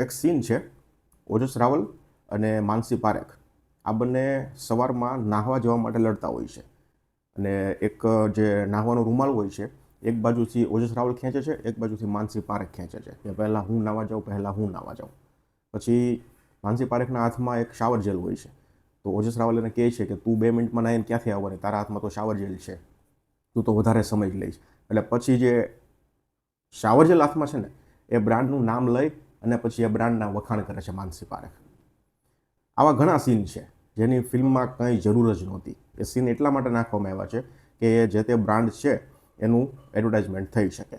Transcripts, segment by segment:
એક સીન છે, ઓજસ રાવલ અને માનસી પારેખ. આ બંને સવારમાં નાહવા જવા માટે લડતા હોય છે. અને એક, જે નાહવાનો રૂમાલ હોય છે, એક બાજુથી ઓજસ રાવલ ખેંચે છે, એક બાજુથી માનસી પારેખ ખેંચે છે કે પહેલાં હું નાવા જાઉં, પહેલાં હું નાવા જાઉં. પછી માનસી પારેખના હાથમાં એક શાવર જેલ હોય છે. તો ઓજસ રાવલ એને કહે છે કે તું બે મિનિટમાં નાહીને ક્યાંથી આવવાની? તારા હાથમાં તો શાવર જેલ છે. તું તો વધારે સમય જ લઈશ. એટલે પછી જે શાવર જેલ હાથમાં છે ને, એ બ્રાન્ડનું નામ લઈ અને પછી એ બ્રાન્ડના વખાણ કરે છે માનસી પારેખ. આવા ઘણા સીન છે, જેની ફિલ્મમાં કંઈ જરૂર જ નહોતી. એ સીન એટલા માટે નાખવામાં આવ્યા છે કે જે તે બ્રાન્ડ છે, એનું એડવર્ટાઇઝમેન્ટ થઈ શકે.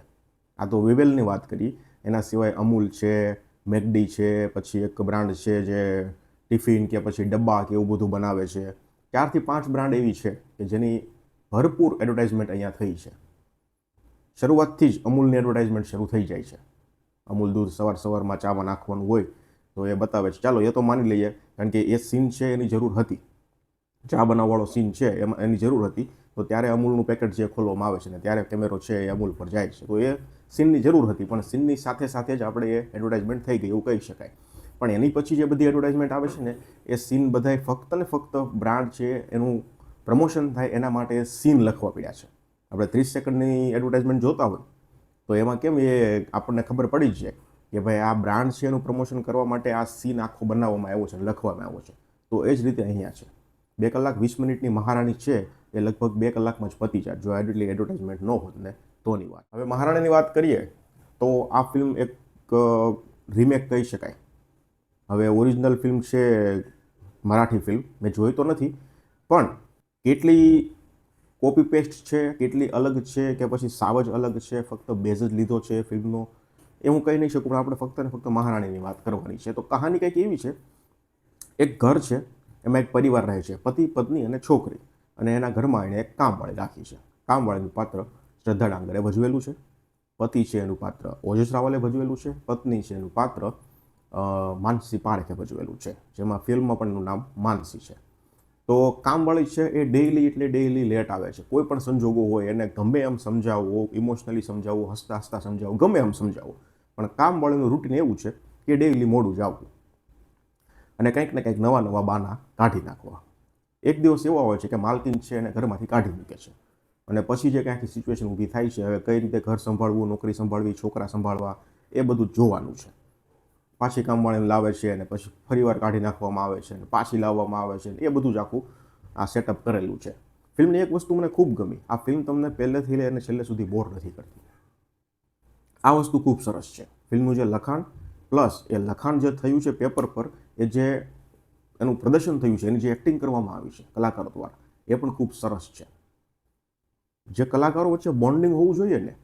આ તો વિવેલની વાત કરી, એના સિવાય અમૂલ છે, મેકડી છે, પછી એક બ્રાન્ડ છે જે ટિફિન કે પછી ડબ્બા કે એવું બધું બનાવે છે. ચારથી પાંચ બ્રાન્ડ એવી છે કે જેની ભરપૂર એડવર્ટાઇઝમેન્ટ અહીંયા થઈ છે. શરૂઆતથી જ અમૂલની એડવર્ટાઇઝમેન્ટ શરૂ થઈ જાય છે. અમૂલ દૂધ સવાર સવારમાં ચામાં નાખવાનું હોય તો એ બતાવે છે. ચાલો, એ તો માની લઈએ, કારણ કે એ સીન છે, એની જરૂર હતી. ચા બનાવવાળો સીન છે, એમાં એની જરૂર હતી. તો ત્યારે અમૂલનું પેકેટ જે ખોલવામાં આવે છે ને, ત્યારે કેમેરો છે એ અમૂલ પર જાય છે. તો એ સીનની જરૂર હતી, પણ સીનની સાથે સાથે જ આપણે એ એડવર્ટાઇઝમેન્ટ થઈ ગઈ, એવું કહી શકાય. પણ એની પછી જે બધી એડવર્ટાઇઝમેન્ટ આવે છે ને, એ સીન બધાય ફક્ત ને ફક્ત બ્રાન્ડ છે, એનું પ્રમોશન થાય એના માટે સીન લખવા પડ્યા છે. આપણે ત્રીસ સેકન્ડની એડવર્ટાઇઝમેન્ટ જોતા હોય તો એમાં કેમ એ આપણને ખબર પડી જ છે કે ભાઈ આ બ્રાન્ડ છે એનું પ્રમોશન કરવા માટે આ સીન આખો બનાવવામાં આવ્યો છે લખવામાં આવ્યો છે. તો એ જ રીતે અહીંયા છે. બે કલાક વીસ મિનિટની મહારાણી છે એ લગભગ બે કલાકમાં જ પતી જાય. જો એટલી એડવર્ટાઇઝમેન્ટ ન હોત ને, તોની વાત. હવે મહારાણીની વાત કરીએ તો આ ફિલ્મ એક રીમેક કહી શકાય. હવે ઓરિજિનલ ફિલ્મ છે મરાઠી ફિલ્મ મેં જોઈ તો નથી. પણ કેટલી કોપી પેસ્ટ છે, કેટલી અલગ છે કે પછી સાવ જ અલગ છે, ફક્ત બેઝ જ લીધો છે ફિલ્મનો એ હું કહી નહીં શકું, પણ આપણે ફક્ત ને ફક્ત મહારાણીની વાત કરવાની છે. તો કહાની કંઈક એવી છે, એક ઘર છે, એમાં એક પરિવાર રહે છે, પતિ, પત્ની અને છોકરી, અને એના ઘરમાં એણે એક કામવાળી રાખી છે. કામવાળીનું પાત્ર શ્રદ્ધા ડાંગરે ભજવેલું છે, પતિ છે એનું પાત્ર ઓજસ રાવલે ભજવેલું છે, પત્ની છે એનું પાત્ર માનસી પારેખે ભજવેલું છે, જેમાં ફિલ્મમાં પણ એનું નામ માનસી છે. તો કામવાળી છે એ ડેઇલી એટલે ડેઇલી લેટ આવે છે. કોઈ પણ સંજોગો હોય એને ગમે એમ સમજાવવો ઇમોશનલી સમજાવવો હસતા હસતા સમજાવો, ગમે એમ સમજાવો. પણ કામવાળીનું રૂટીન એવું છે કે ડેઇલી મોડું જ આવવું. અને કંઈક ને કંઈક નવા નવા બાના કાઢી નાખવા. એક દિવસ એવો આવે છે કે માલકીન છે એને ઘરમાંથી કાઢી મૂકે છે. અને પછી જે કાંઈક સિચ્યુએશન ઊભી થાય છે, હવે કઈ રીતે ઘર સંભાળવું, નોકરી સંભાળવી, છોકરા સંભાળવા, એ બધું જોવાનું છે. પાછી કામવાળીને લાવે છે અને પછી ફરીવાર કાઢી નાખવામાં આવે છે અને પાછી લાવવામાં આવે છે એ બધું જ આખું આ સેટઅપ કરેલું છે. ફિલ્મની એક વસ્તુ મને ખૂબ ગમી. આ ફિલ્મ તમને પહેલેથી લઈ અને છેલ્લે સુધી બોર નથી કરતી. આ વસ્તુ ખૂબ સરસ છે. ફિલ્મનું જે લખાણ પ્લસ એ લખાણ જે થયું છે પેપર પર, એ જે એનું પ્રદર્શન થયું છે, એની જે એક્ટિંગ કરવામાં આવી છે કલાકાર દ્વારા, એ પણ ખૂબ સરસ છે. જે કલાકારો વચ્ચે બોન્ડિંગ હોવું જોઈએ ને,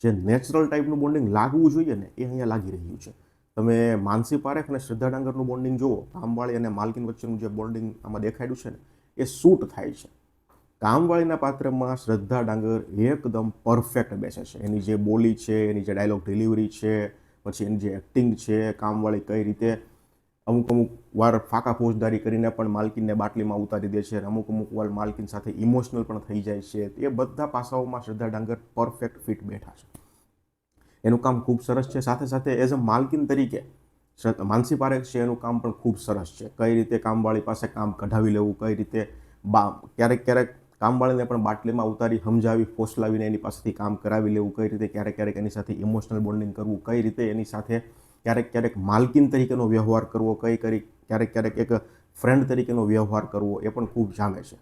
જે નેચરલ ટાઈપનું બોન્ડિંગ લાગવું જોઈએ ને, એ અહીંયા લાગી રહ્યું છે. તમે માનસી પારેખ અને શ્રદ્ધા ડાંગરનું બોન્ડિંગ જુઓ, કામવાળી અને માલકીન વચ્ચેનું જે બોન્ડિંગ આમાં દેખાડ્યું છે ને, એ શૂટ થાય છે. કામવાળીના પાત્રમાં શ્રદ્ધા ડાંગર એકદમ પરફેક્ટ બેસે છે. એની જે બોલી છે, એની જે ડાયલોગ ડિલિવરી છે, પછી એની જે એક્ટિંગ છે, કામવાળી કઈ રીતે અમુક અમુક વાર ફાકા ફોજદારી કરીને પણ માલકીનને બાટલીમાં ઉતારી દે છે, અમુક અમુક વાર માલકીન સાથે ઇમોશનલ પણ થઈ જાય છે. એ બધા પાસાઓમાં શ્રદ્ધા ડાંગર પરફેક્ટ ફિટ બેઠા છે. એનું કામ ખૂબ સરસ છે. સાથે સાથે એઝ અ માલકીન તરીકે માનસી પારેખ છે, એનું કામ પણ ખૂબ સરસ છે. કઈ રીતે કામવાળી પાસે કામ કઢાવી લેવું, કઈ રીતે બા ક્યારેક ક્યારેક કામવાળીને પણ બાટલીમાં ઉતારી સમજાવી ફોસલાવીને એની પાસેથી કામ કરાવી લેવું, કઈ રીતે ક્યારેક ક્યારેક એની સાથે ઇમોશનલ બોન્ડિંગ કરવું, કઈ રીતે એની સાથે ક્યારેક ક્યારેક માલકીન તરીકેનો વ્યવહાર કરવો, કઈ કરી ક્યારેક ક્યારેક એક ફ્રેન્ડ તરીકેનો વ્યવહાર કરવો, એ પણ ખૂબ જામે છે.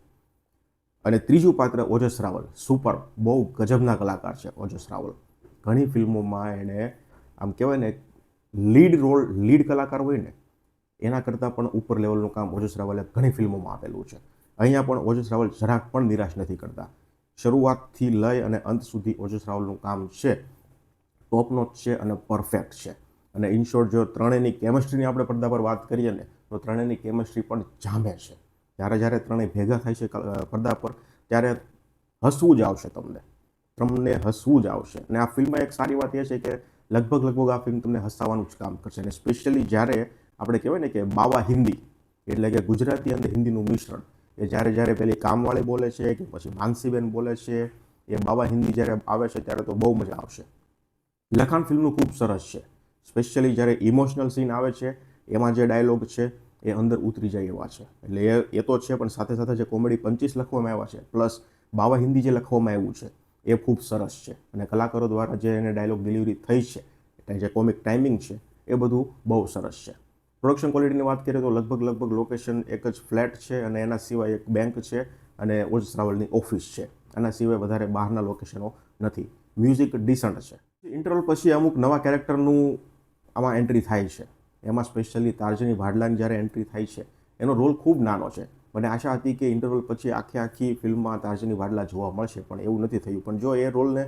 અને ત્રીજું પાત્ર ઓજસ રાવલ સુપર બહુ ગજબના કલાકાર છે ઓજસ રાવલ. ઘણી ફિલ્મોમાં એણે, આમ કહેવાય ને લીડ રોલ લીડ કલાકાર હોય ને, એના કરતાં પણ ઉપર લેવલનું કામ ઓજસ રાવલે ઘણી ફિલ્મોમાં આપેલું છે. અહીંયા પણ ઓજસ રાવલ જરાક પણ નિરાશ નથી કરતા. શરૂઆતથી લઈ અને અંત સુધી ઓજસ રાવલનું કામ છે. ટોપનોચ છે અને પરફેક્ટ છે. અને ઇન શોર્ટ જો ત્રણેયની કેમિસ્ટ્રીની આપણે પડદા પર વાત કરીએ ને, તો ત્રણેયની કેમિસ્ટ્રી પણ જામે છે. જ્યારે જ્યારે ત્રણેય ભેગા થાય છે પડદા પર, ત્યારે હસવું જ આવશે તમને. તમને હસવું જ આવશે. અને આ ફિલ્મમાં એક સારી વાત એ છે કે લગભગ લગભગ આ ફિલ્મ તમને હસાવાનું જ કામ કરશે. અને સ્પેશિયલી જ્યારે આપણે કહેવાય ને કે બાવા હિન્દી, એટલે કે ગુજરાતી અને હિન્દીનું મિશ્રણ, એ જ્યારે જ્યારે પેલી કામવાળી બોલે છે કે પછી માનસીબેન બોલે છે, એ બાવા હિન્દી જ્યારે આવે છે ત્યારે તો બહુ મજા આવશે. લખાણ ફિલ્મનું ખૂબ સરસ છે. સ્પેશિયલી જ્યારે ઇમોશનલ સીન આવે છે, એમાં જે ડાયલોગ છે એ અંદર ઉતરી જાય એવા છે. એટલે એ એ તો છે, પણ સાથે સાથે જે કોમેડી પંચીસ લખવામાં આવ્યા છે, પ્લસ બાવા હિન્દી જે લખવામાં આવ્યું છે એ ખૂબ સરસ છે. અને કલાકારો દ્વારા જે એને ડાયલોગ ડિલિવરી થઈ છે જે કોમિક ટાઈમિંગ છે, એ બધું બહુ સરસ છે. પ્રોડક્શન ક્વોલિટીની વાત કરીએ તો લગભગ લગભગ લોકેશન એક જ ફ્લેટ છે અને એના સિવાય એક બેંક છે અને ઓજસ રાવલની ઓફિસ છે. આના સિવાય વધારે બહારના લોકેશનો નથી. મ્યુઝિક ડિસન્ટ છે. ઇન્ટરવલ પછી અમુક નવા કેરેક્ટરનું આમાં એન્ટ્રી થાય છે. એમાં સ્પેશિયલી તારજની ભાડલાની જ્યારે એન્ટ્રી થાય છે, એનો રોલ ખૂબ નાનો છે. મને આશા હતી કે ઇન્ટરવલ પછી આખી આખી ફિલ્મમાં તારજની વાડલા જોવા મળશે, પણ એવું નથી થયું. પણ જો એ રોલને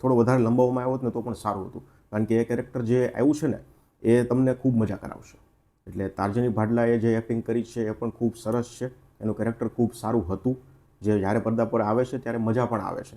થોડો વધારે લંબાવવામાં આવ્યો ને તો પણ સારું હતું. કારણ કે એ કેરેક્ટર જે આવ્યું છે ને, એ તમને ખૂબ મજા કરાવશે. એટલે તારજની ભાડલાએ જે એક્ટિંગ કરી છે એ પણ ખૂબ સરસ છે. એનું કેરેક્ટર ખૂબ સારું હતું. જે જ્યારે પડદા પર આવે છે ત્યારે મજા પણ આવે છે.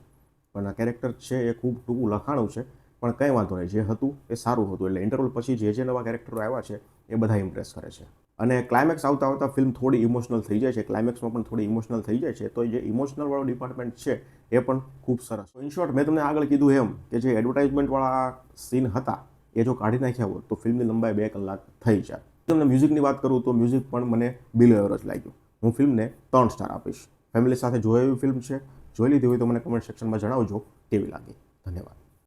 પણ આ કેરેક્ટર છે એ ખૂબ ટૂંકું લખાણું છે, પણ કંઈ વાંધો નહીં. જે હતું એ સારું હતું. એટલે ઇન્ટરવલ પછી જે જે નવા કેરેક્ટરો આવ્યા છે એ બધા ઇમ્પ્રેસ કરે છે. અને ક્લાઇમેક્સ આવતા આવતા ફિલ્મ થોડી ઇમોશનલ થઈ જાય છે. ક્લાઇમેક્સમાં પણ થોડી ઇમોશનલ થઈ જાય છે. તો જે ઇમોશનલવાળો ડિપાર્ટમેન્ટ છે, એ પણ ખૂબ સરસ. ઇન શોર્ટ મેં તમને આગળ કીધું એમ કે જે એડવર્ટાઇઝમેન્ટવાળા સીન હતા, એ જો કાઢી નાખ્યા હોત, તો ફિલ્મની લંબાઈ બે કલાક થઈ જાય. તમને મ્યુઝિકની વાત કરું, તો મ્યુઝિક પણ મને બિલો એવરેજ લાગ્યું. હું ફિલ્મને ત્રણ સ્ટાર આપીશ. ફેમિલી સાથે જોઈ એવી ફિલ્મ છે. જોઈ લીધી હોય તો મને કમેન્ટ સેક્શનમાં જણાવજો, કેવી લાગી? ધન્યવાદ.